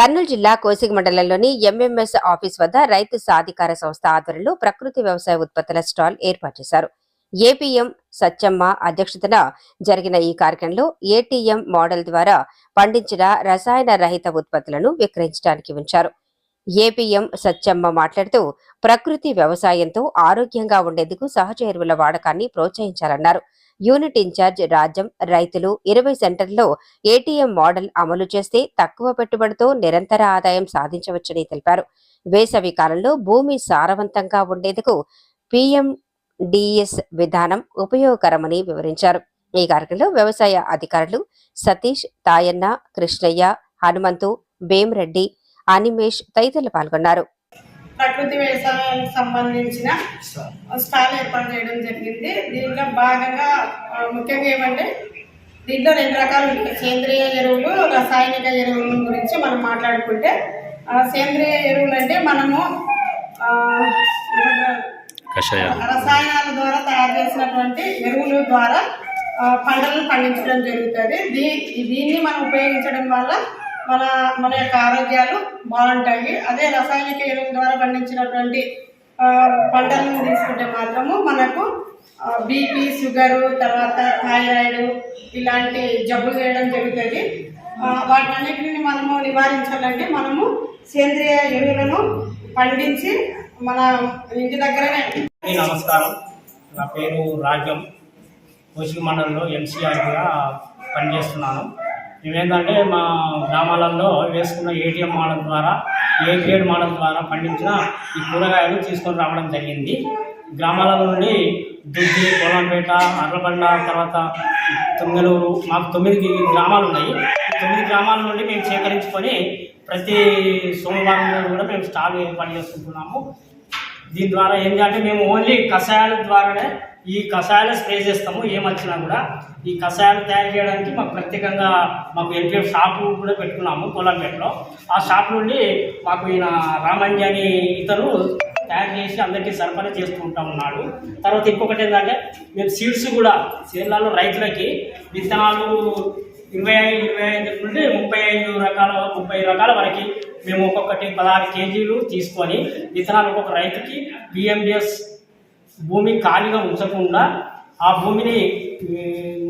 కర్నూలు జిల్లా కోసిగి మండలంలోని MMS office వద్ద రైతు సాధికార సంస్థ ఆధ్వర్యంలో ప్రకృతి వ్యవసాయ ఉత్పత్తుల స్టాల్ ఏర్పాటు చేశారు. ఏపీఎం సత్యమ్మ అధ్యక్షతన జరిగిన ఈ కార్యక్రమంలో ఏటీఎం మోడల్ ద్వారా పండించిన రసాయన రహిత ఉత్పత్తులను విక్రయించడానికి ఉంచారు. ఏపీఎం సత్యమ్మ మాట్లాడుతూ ప్రకృతి వ్యవసాయంతో ఆరోగ్యంగా ఉండేందుకు సహజ ఎరువుల వాడకాన్ని ప్రోత్సహించాలన్నారు. యూనిట్ ఇన్ఛార్జ్ రాజ్యం రైతులు ఇరవై సెంటర్లో ఏటీఎం మోడల్ అమలు చేస్తే తక్కువ పెట్టుబడితో నిరంతర ఆదాయం సాధించవచ్చని తెలిపారు. వేసవి కాలంలో భూమి సారవంతంగా ఉండేందుకు పిఎండిఎస్ విధానం ఉపయోగకరమని వివరించారు. ఈ కార్యక్రమంలో వ్యవసాయ అధికారులు సతీష్ తాయన్న కృష్ణయ్య హనుమంతు భీమరెడ్డి అనిమేష్ తదితరులు పాల్గొన్నారు. ప్రకృతి వ్యవసాయానికి సంబంధించిన స్టాల్ ఏర్పాటు చేయడం జరిగింది. దీంట్లో భాగంగా ముఖ్యంగా ఏమంటే దీంట్లో రెండు రకాలు ఉంటాయి. సేంద్రియ ఎరువులు రసాయనిక ఎరువుల గురించి మనం మాట్లాడుకుంటే ఆ, సేంద్రియ ఎరువులు అంటే మనము రసాయనాల ద్వారా తయారు చేసినటువంటి ఎరువుల ద్వారా పంటలను పండించడం జరుగుతుంది. దీ దీన్ని మనం ఉపయోగించడం వల్ల మన మన యొక్క ఆరోగ్యాలు బాగుంటాయి. అదే రసాయనిక ఎరువుల ద్వారా పండించినటువంటి పంటలను తీసుకుంటే మాత్రము మనకు బీపీ షుగరు తర్వాత థైరాయిడ్ ఇలాంటి జబ్బులు చేయడం జరుగుతుంది. వాటన్నిటిని మనము నివారించాలంటే మనము సేంద్రియ ఎరువులను పండించి మన ఇంటి దగ్గరనే. నమస్కారం. నా పేరు రాజ్యం కోసిక మండలంలో ఎన్సీఆర్గా పనిచేస్తున్నాను. మేమేంటంటే మా గ్రామాలలో వేసుకున్న ఏటీఎం మోడల్ ద్వారా ఏ గ్రేడ్ మోడల్ ద్వారా పండించిన ఈ కూరగాయలు తీసుకొని రావడం జరిగింది. గ్రామాల నుండి దుద్ది పొలంపేట అర్లబండ తర్వాత తుంగలూరు మాకు తొమ్మిది గ్రామాలు ఉన్నాయి. తొమ్మిది గ్రామాల నుండి మేము సేకరించుకొని ప్రతి సోమవారం కూడా మేము స్టాల్ ఏర్పాటు చేసుకుంటున్నాము. దీని ద్వారా ఏంటంటే మేము ఓన్లీ కషాయాల ద్వారానే ఈ కషాయాలు స్ప్రే చేస్తాము ఏమొచ్చినా కూడా. ఈ కషాయాలు తయారు చేయడానికి మాకు ప్రత్యేకంగా మాకు ఎల్పిఎఫ్ షాపు కూడా పెట్టుకున్నాము కోలంపేటలో ఆ షాప్ నుండి మాకు ఈయన రామంజి అని ఇతను తయారు చేసి అందరికీ సరఫరా చేస్తూ ఉంటా ఉన్నాడు. తర్వాత ఇంకొకటి ఏంటంటే మేము సీడ్స్ కూడా చేర్లలో రైతులకి విత్తనాలు ఇరవై ఐదు ఇరవై ఐదు నుండి ముప్పై ఐదు రకాల ముప్పై రకాల వరకు మేము ఒక్కొక్కటి పదహారు కేజీలు తీసుకొని విత్తనాలు ఒక్కొక్క రైతుకి బిఎండిఎస్ భూమి ఖాళీగా ఉంచకుండా ఆ భూమిని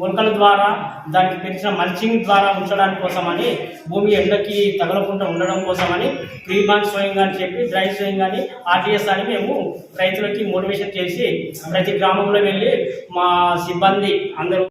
మొలకల ద్వారా దానికి పెంచిన మల్చింగ్ ద్వారా ఉంచడానికి కోసమని భూమి ఎండకి తగలకుండా ఉండడం కోసమని ప్రీ బాన్ సోయింగ్ అని చెప్పి డ్రై సోయింగ్ అని ఆర్టీఎస్ అని మేము రైతులకి మోటివేషన్ చేసి ప్రతి గ్రామంలో వెళ్ళి మా సిబ్బంది అందరూ